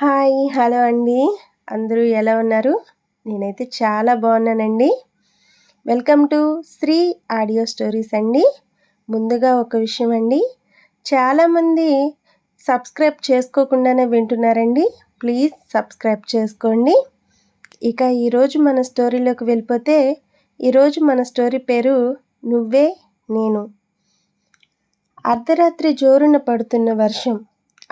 Hi hello అండి. అందరూ ఎలా ఉన్నారు? నేనైతే చాలా బాగున్నానండి. Welcome to Shri audio stories అండి. ముందుగా ఒక విషయం అండి. చాలామంది సబ్స్క్రైబ్ చేసుకోకుండానే వింటున్నారండి. ప్లీజ్ సబ్స్క్రైబ్ చేసుకోండి. ఇక ఈరోజు మన స్టోరీలోకి వెళ్ళిపోతే ఈరోజు మన స్టోరీ పేరు నువ్వే నేను. అర్ధరాత్రి జోరున పడుతున్న వర్షం.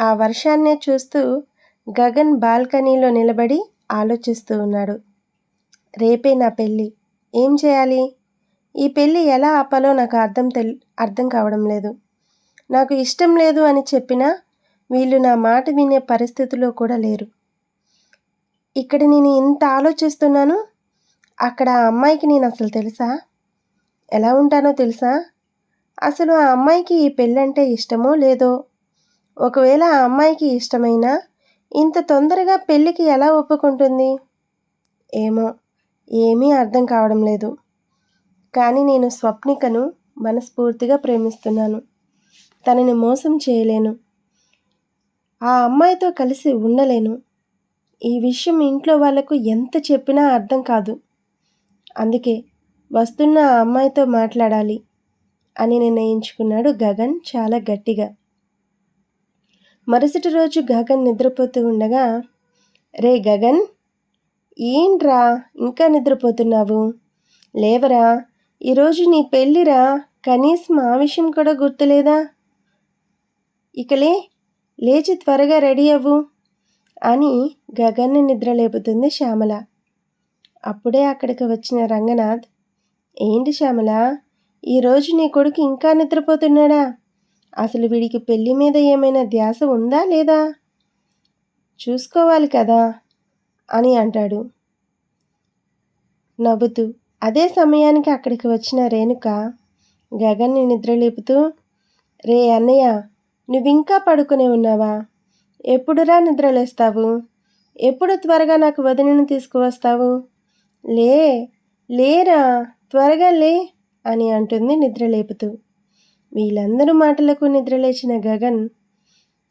ఆ వర్షాన్నే చూస్తూ గగన్ బాల్కనీలో నిలబడి ఆలోచిస్తూ ఉన్నాడు. రేపే నా పెళ్ళి. ఏం చేయాలి? ఈ పెళ్ళి ఎలా ఆపాలో నాకు అర్థం తెల్ అర్థం కావడం లేదు. నాకు ఇష్టం లేదు అని చెప్పినా వీళ్ళు నా మాట వినే పరిస్థితిలో కూడా లేరు. ఇక్కడ నేను ఇంత ఆలోచిస్తున్నాను? అక్కడ ఆ అమ్మాయికి నేను అసలు తెలుసా? ఎలా ఉంటానో తెలుసా? అసలు ఆ అమ్మాయికి ఈ పెళ్ళంటే ఇష్టమో లేదో? ఒకవేళ ఆ అమ్మాయికి ఇష్టమైనా ఇంత తొందరగా పెళ్ళికి ఎలా ఒప్పుకుంటుంది? ఏమో ఏమీ అర్థం కావడం లేదు. కానీ నేను స్వప్నికను మనస్ఫూర్తిగా ప్రేమిస్తున్నాను. తనని మోసం చేయలేను. ఆ అమ్మాయితో కలిసి ఉండలేను. ఈ విషయం ఇంట్లో వాళ్ళకు ఎంత చెప్పినా అర్థం కాదు. అందుకే వస్తున్న ఆ అమ్మాయితో మాట్లాడాలి అని నిర్ణయించుకున్నాడు గగన్ చాలా గట్టిగా. మరుసటి రోజు గగన్ నిద్రపోతూ ఉండగా రే గగన్ ఏంట్రా ఇంకా నిద్రపోతున్నావు? లేవరా? ఈరోజు నీ పెళ్ళిరా? కనీసం ఆ విషయం కూడా గుర్తులేదా? ఇకలే లేచి త్వరగా రెడీ అవ్వు అని గగన్ని నిద్ర లేపుతుంది శ్యామల. అప్పుడే అక్కడికి వచ్చిన రంగనాథ్ ఏంటి శ్యామల? ఈరోజు నీ కొడుకు ఇంకా నిద్రపోతున్నాడా? అసలు వీడికి పెళ్ళి మీద ఏమైనా ధ్యాస ఉందా లేదా? చూసుకోవాలి కదా? అని అంటాడు. నవ్వుతూ అదే సమయానికి అక్కడికి వచ్చిన రేణుక గగన్ని నిద్రలేపుతూ రే అన్నయ్య నువ్వింకా పడుకునే ఉన్నావా? ఎప్పుడురా నిద్రలేస్తావు? ఎప్పుడు త్వరగా నాకు వదినను తీసుకువస్తావు? లే లేరా త్వరగా లే అని అంటుంది నిద్రలేపుతూ. వీళ్ళందరూ మాటలకు నిద్రలేచిన గగన్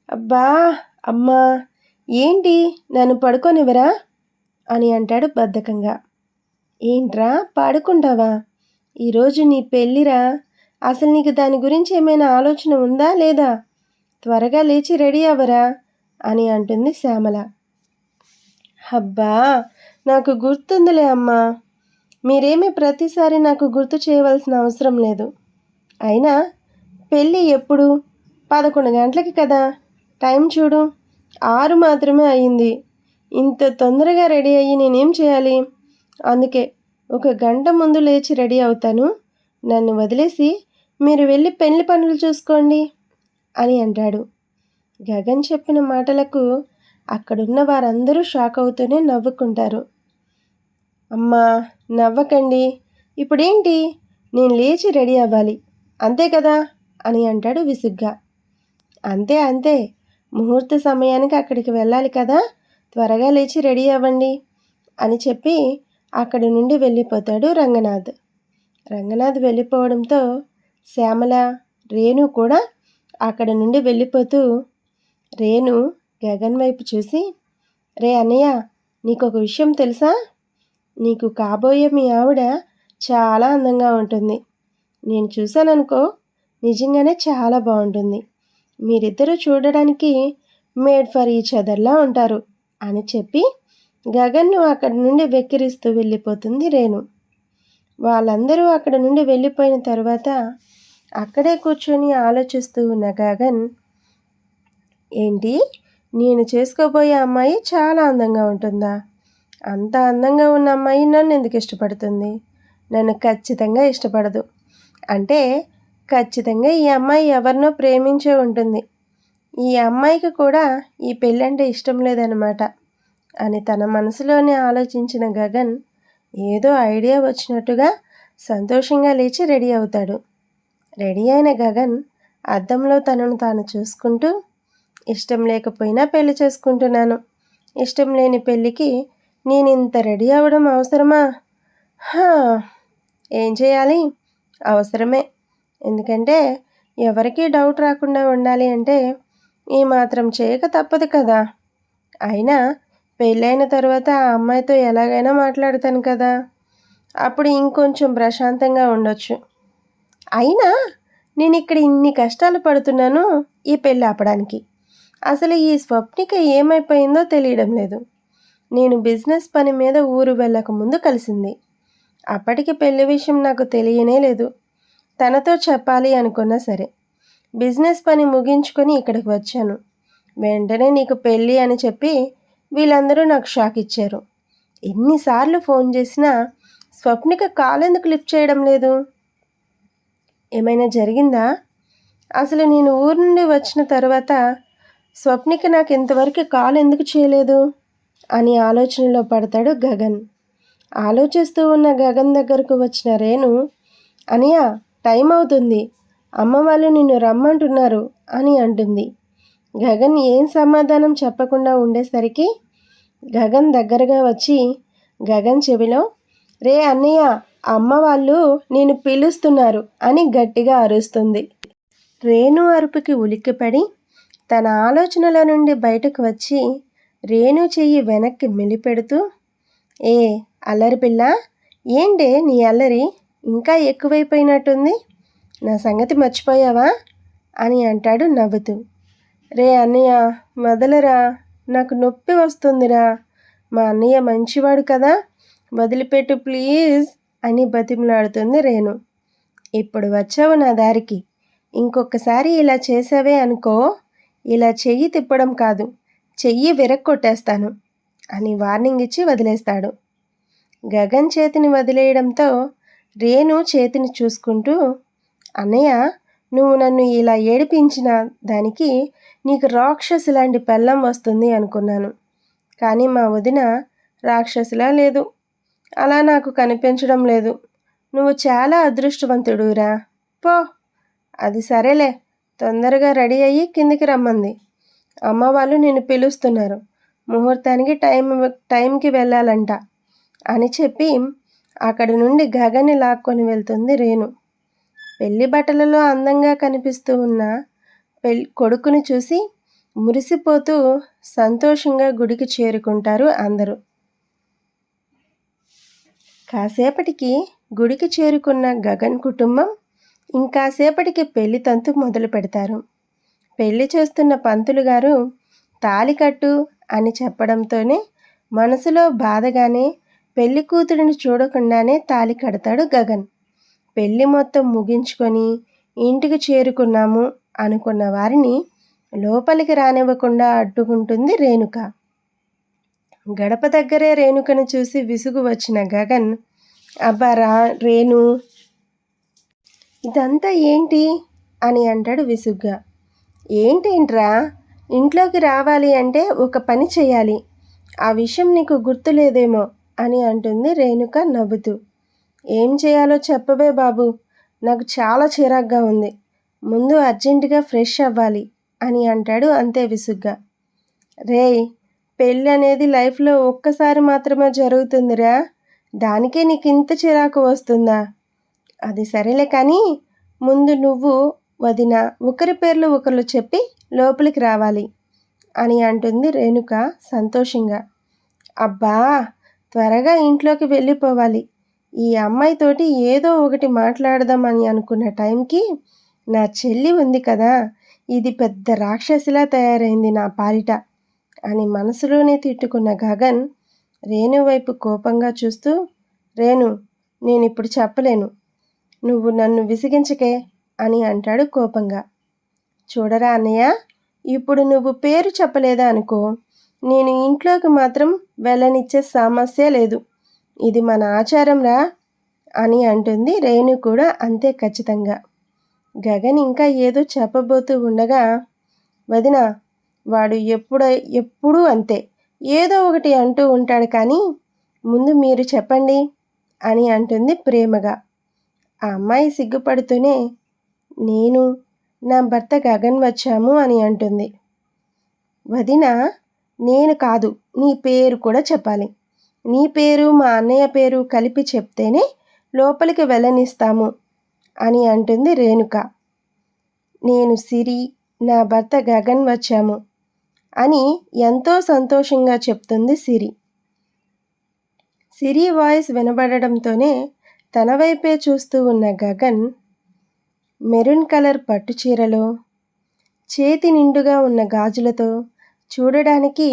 అబ్బా అమ్మా ఏంటి? నన్ను పడుకోనివరా అని అంటాడు బద్ధకంగా. ఏంట్రా పాడుకుంటావా? ఈరోజు నీ పెళ్ళిరా? అసలు నీకు దాని గురించి ఏమైనా ఆలోచన ఉందా లేదా? త్వరగా లేచి రెడీ అవ్వరా? అని అంటుంది శ్యామల. అబ్బా నాకు గుర్తుందిలే అమ్మా. మీరేమీ ప్రతిసారి నాకు గుర్తు చేయవలసిన అవసరం లేదు. అయినా పెళ్ళి ఎప్పుడు? పదకొండు గంటలకి కదా. టైం చూడు. ఆరు మాత్రమే అయింది ఇంత తొందరగా రెడీ అయ్యి నేనేం చేయాలి? అందుకే ఒక గంట ముందు లేచి రెడీ అవుతాను. నన్ను వదిలేసి మీరు వెళ్ళి పెళ్ళి పనులు చూసుకోండి అని అంటాడు. గగన్ చెప్పిన మాటలకు అక్కడున్న వారందరూ షాక్ అవుతూనే నవ్వుకుంటారు. అమ్మా నవ్వకండి. ఇప్పుడేంటి? నేను లేచి రెడీ అవ్వాలి. అంతే కదా? అని అంటాడు విసుగ్గా. అంతే అంతే. ముహూర్త సమయానికి అక్కడికి వెళ్ళాలి కదా. త్వరగా లేచి రెడీ అవ్వండి అని చెప్పి అక్కడి నుండి వెళ్ళిపోతాడు రంగనాథ్. రంగనాథ్ వెళ్ళిపోవడంతో శ్యామల రేణు కూడా అక్కడ నుండి వెళ్ళిపోతూ రేణు గగన్ వైపు చూసి రే అన్నయ్య నీకు ఒక విషయం తెలుసా? నీకు కాబోయే మీ ఆవిడ చాలా అందంగా ఉంటుంది. నేను చూశాననుకో నిజంగానే చాలా బాగుంటుంది. మీరిద్దరూ చూడడానికి మేడ్ ఫర్ ఈచ్ అదర్లా ఉంటారు అని చెప్పి గగన్ను అక్కడి నుండి వెక్కిరిస్తూ వెళ్ళిపోతుంది రేణు. వాళ్ళందరూ అక్కడ నుండి వెళ్ళిపోయిన తర్వాత అక్కడే కూర్చొని ఆలోచిస్తూ ఉన్న గగన్ ఏంటి? నేను చేసుకోబోయే అమ్మాయి చాలా అందంగా ఉంటుందా? అంత అందంగా ఉన్న అమ్మాయి నన్ను ఎందుకు ఇష్టపడుతుంది? నన్ను ఖచ్చితంగా ఇష్టపడదు. అంటే ఖచ్చితంగా ఈ అమ్మాయి ఎవరినో ప్రేమించే ఉంటుంది. ఈ అమ్మాయికి కూడా ఈ పెళ్ళంటే ఇష్టం లేదనమాట అని తన మనసులోనే ఆలోచించిన గగన్ ఏదో ఐడియా వచ్చినట్టుగా సంతోషంగా లేచి రెడీ అవుతాడు. రెడీ అయిన గగన్ అద్దంలో తనను తాను చూసుకుంటూ ఇష్టం లేకపోయినా పెళ్ళి చేసుకుంటున్నాను. ఇష్టం లేని పెళ్ళికి నేను ఇంత రెడీ అవ్వడం అవసరమా? ఏం చేయాలి? అవసరమే. ఎందుకంటే ఎవరికీ డౌట్ రాకుండా ఉండాలి అంటే ఈ మాత్రం చేయక తప్పదు కదా. అయినా పెళ్ళైన తర్వాత ఆ అమ్మాయితో ఎలాగైనా మాట్లాడతాను కదా. అప్పుడు ఇంకొంచెం ప్రశాంతంగా ఉండొచ్చు. అయినా నేను ఇక్కడ ఇన్ని కష్టాలు పడుతున్నాను ఈ పెళ్ళి ఆపడానికి. అసలు ఈ స్వప్నిక ఏమైపోయిందో తెలియడం లేదు. నేను బిజినెస్ పని మీద ఊరు వెళ్ళక ముందు కలిసింది. అప్పటికి పెళ్ళి విషయం నాకు తెలియనే లేదు. తనతో చెప్పాలి అనుకున్నా సరే. బిజినెస్ పని ముగించుకొని ఇక్కడికి వచ్చాను. వెంటనే నీకు పెళ్ళి అని చెప్పి వీళ్ళందరూ నాకు షాక్ ఇచ్చారు. ఎన్నిసార్లు ఫోన్ చేసినా స్వప్నిక కాల్ ఎందుకు లిఫ్ట్ చేయడం లేదు? ఏమైనా జరిగిందా? అసలు నేను ఊరు నుండి వచ్చిన తర్వాత స్వప్నిక నాకు ఇంతవరకు కాల్ ఎందుకు చేయలేదు? అని ఆలోచనలో పడతాడు గగన్. ఆలోచిస్తూ ఉన్న గగన్ దగ్గరకు వచ్చిన రేణు అనియా టైం అవుతుంది. అమ్మ వాళ్ళు నిన్ను రమ్మంటున్నారు అని అంటుంది. గగన్ ఏం సమాధానం చెప్పకుండా ఉండేసరికి గగన్ దగ్గరగా వచ్చి గగన్ చెవిలో రే అన్నయ్య అమ్మ వాళ్ళు నేను పిలుస్తున్నారు అని గట్టిగా అరుస్తుంది. రేణు అరుపుకి ఉలిక్కిపడి తన ఆలోచనల నుండి బయటకు వచ్చి రేణు చెయ్యి వెనక్కి మెలిపెడుతూ ఏ అల్లరి పిల్ల ఏంటే నీ అల్లరి? ఇంకా ఎక్కువైపోయినట్టుంది. నా సంగతి మర్చిపోయావా? అని అంటాడు నవ్వుతూ. రే అన్నయ్య మొదలరా నాకు నొప్పి వస్తుందిరా. మా అన్నయ్య మంచివాడు కదా. వదిలిపెట్టు ప్లీజ్ అని బతిమలాడుతుంది రేణు. ఇప్పుడు వచ్చావు నా దారికి. ఇంకొకసారి ఇలా చేసావే అనుకో. ఇలా చెయ్యి తిప్పడం కాదు. చెయ్యి విరక్కొట్టేస్తాను అని వార్నింగ్ ఇచ్చి వదిలేస్తాడు. గగన్ చేతిని వదిలేయడంతో రేణు చేతిని చూసుకుంటూ అన్నయ్య నువ్వు నన్ను ఇలా ఏడిపించిన దానికి నీకు రాక్షసు లాంటి పెళ్ళం వస్తుంది అనుకున్నాను. కానీ మా వదిన రాక్షసులా లేదు. అలా నాకు కనిపించడం లేదు. నువ్వు చాలా అదృష్టవంతుడురా పో. అది సరేలే. తొందరగా రెడీ అయ్యి కిందికి రమ్మంది. అమ్మ వాళ్ళు నిన్ను పిలుస్తున్నారు. ముహూర్తానికి టైం టైంకి వెళ్ళాలంట అని చెప్పి అక్కడి నుండి గగని లాక్కొని వెళ్తుంది రేణు. పెళ్ళి బట్టలలో అందంగా కనిపిస్తూ ఉన్న పెళ్ళి కొడుకుని చూసి మురిసిపోతూ సంతోషంగా గుడికి చేరుకుంటారు అందరూ. కాసేపటికి గుడికి చేరుకున్న గగన్ కుటుంబం ఇంకాసేపటికి పెళ్ళి తంతు మొదలు పెడతారు. పెళ్ళి చేస్తున్న పంతులు గారు తాలికట్టు అని చెప్పడంతోనే మనసులో బాధగానే పెళ్ళి కూతురిని చూడకుండానే తాలి కడతాడు గగన్. పెళ్ళి మొత్తం ముగించుకొని ఇంటికి చేరుకున్నాము అనుకున్న వారిని లోపలికి రానివ్వకుండా అడ్డుకుంటుంది రేణుక. గడప దగ్గరే రేణుకను చూసి విసుగు వచ్చిన గగన్ అబ్బా రా రేణు! ఇదంతా ఏంటి? అని అంటాడు విసుగ్గా. ఏంటేంట్రా? ఇంట్లోకి రావాలి అంటే ఒక పని చేయాలి. ఆ విషయం నీకు గుర్తులేదేమో. అని అంటుంది రేణుక నవ్వుతూ. ఏం చేయాలో చెప్పవే బాబు నాకు చాలా చిరాగ్గా ఉంది. ముందు అర్జెంటుగా ఫ్రెష్ అవ్వాలి అని అంటాడు అంతే విసుగ్గా. రే పెళ్ళి అనేది లైఫ్లో ఒక్కసారి మాత్రమే జరుగుతుందిరా. దానికే నీకు ఇంత చిరాకు వస్తుందా? అది సరేలే కానీ ముందు నువ్వు వదిన ఒకరి పేర్లు ఒకరు చెప్పి లోపలికి రావాలి అని అంటుంది రేణుక సంతోషంగా. అబ్బా త్వరగా ఇంట్లోకి వెళ్ళిపోవాలి. ఈ అమ్మాయితోటి ఏదో ఒకటి మాట్లాడదామని అనుకున్న టైంకి నా చెల్లి ఉంది కదా ఇది పెద్ద రాక్షసిలా తయారైంది నా పాలిట అని మనసులోనే తిట్టుకున్న గగన్ రేణు వైపు కోపంగా చూస్తూ రేణు నేను ఇప్పుడు చెప్పలేను. నువ్వు నన్ను విసిగించకే అని అంటాడు కోపంగా. చూడరా అన్నయ్య ఇప్పుడు నువ్వు పేరు చెప్పలేదా అనుకో నేను ఇంట్లోకి మాత్రం వెళ్ళనిచ్చే సమస్య లేదు. ఇది మన ఆచారంరా అని అంటుంది రేణు కూడా అంతే ఖచ్చితంగా. గగన్ ఇంకా ఏదో చెప్పబోతూ ఉండగా వదిన వాడు ఎప్పుడ ఎప్పుడూ అంతే. ఏదో ఒకటి అంటూ ఉంటాడు కానీ ముందు మీరు చెప్పండి అని అంటుంది ప్రేమగా. ఆ అమ్మాయి సిగ్గుపడుతూనే నేను నా భర్త గగన్ వచ్చాము అని అంటుంది. వదిన నేను కాదు నీ పేరు కూడా చెప్పాలి. నీ పేరు మా అన్నయ్య పేరు కలిపి చెప్తేనే లోపలికి వెళ్ళనిస్తాము అని అంటుంది రేణుక. నేను సిరి నా భర్త గగన్ వచ్చాము అని ఎంతో సంతోషంగా చెప్తుంది సిరి. సిరి వాయిస్ వినబడడంతోనే తన వైపే చూస్తూ ఉన్న గగన్ మెరూన్ కలర్ పట్టు చీరలో చేతి నిండుగా ఉన్న గాజులతో చూడడానికి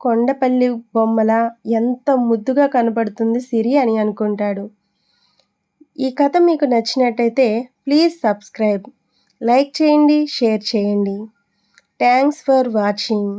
కొండపల్లి బొమ్మల ఎంత ముద్దుగా కనబడుతుంది సిరి అని అనుకుంటాడు. ఈ కథ మీకు నచ్చినట్టయితే ప్లీజ్ సబ్స్క్రైబ్ లైక్ చేయండి షేర్ చేయండి. Thanks for watching.